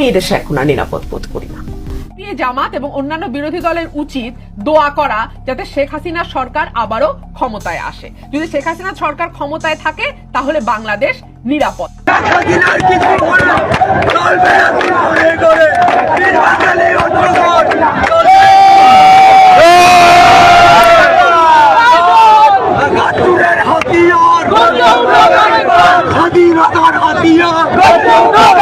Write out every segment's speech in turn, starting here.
আমি এদেশে এখন আর নিরাপদ বোধ করি না। জামাত এবং অন্যান্য বিরোধী দলের উচিত দোয়া করা যাতে শেখ হাসিনা সরকার আবারও ক্ষমতায় আসে। যদি শেখ হাসিনা সরকার ক্ষমতায় থাকে তাহলে বাংলাদেশ নিরাপদ। হাতিয়ার।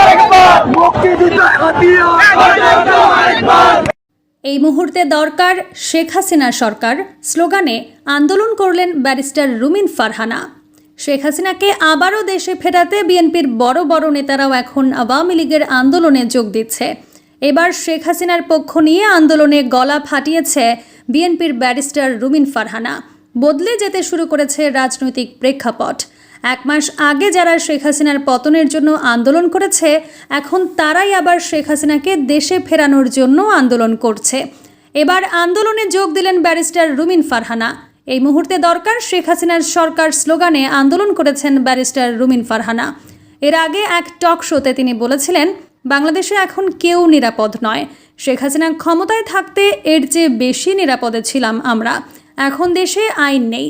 এই মুহূর্তে দরকার শেখ হাসিনা সরকার। স্লোগানে, আন্দোলন করলেন ব্যারিস্টার রুমিন ফারহানা। শেখ হাসিনাকে আবারও দেশে ফেরাতে বিএনপির বড় বড় নেতারাও এখন আওয়ামী লীগের আন্দোলনে যোগ দিচ্ছে। এবার শেখ হাসিনার পক্ষ নিয়ে আন্দোলনে গলা ফাটিয়েছে বিএনপির ব্যারিস্টার রুমিন ফারহানা। বদলে যেতে শুরু করেছে রাজনৈতিক প্রেক্ষাপট। এক মাস আগে যারা শেখ হাসিনার পতনের জন্য আন্দোলন করেছে, এখন তারাই আবার শেখ হাসিনাকে দেশে ফেরানোর জন্য আন্দোলন করছে। এবার আন্দোলনে যোগ দিলেন ব্যারিস্টার রুমিন ফারহানা। এই মুহূর্তে দরকার শেখ হাসিনার সরকার স্লোগানে আন্দোলন করেছেন ব্যারিস্টার রুমিন ফারহানা। এর আগে এক টক শোতে তিনি বলেছিলেন, বাংলাদেশে এখন কেউ নিরাপদ নয়। শেখ হাসিনা ক্ষমতায় থাকতে এর চেয়ে বেশি নিরাপদে ছিলাম আমরা। এখন দেশে আইন নেই।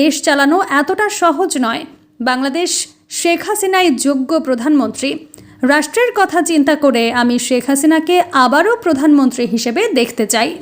দেশ চালানো এতটা সহজ নয়। বাংলাদেশ শেখ হাসিনায় যোগ্য প্রধানমন্ত্রী। রাষ্ট্রের কথা চিন্তা করে আমি শেখ হাসিনাকে আবারও প্রধানমন্ত্রী হিসেবে দেখতে চাই।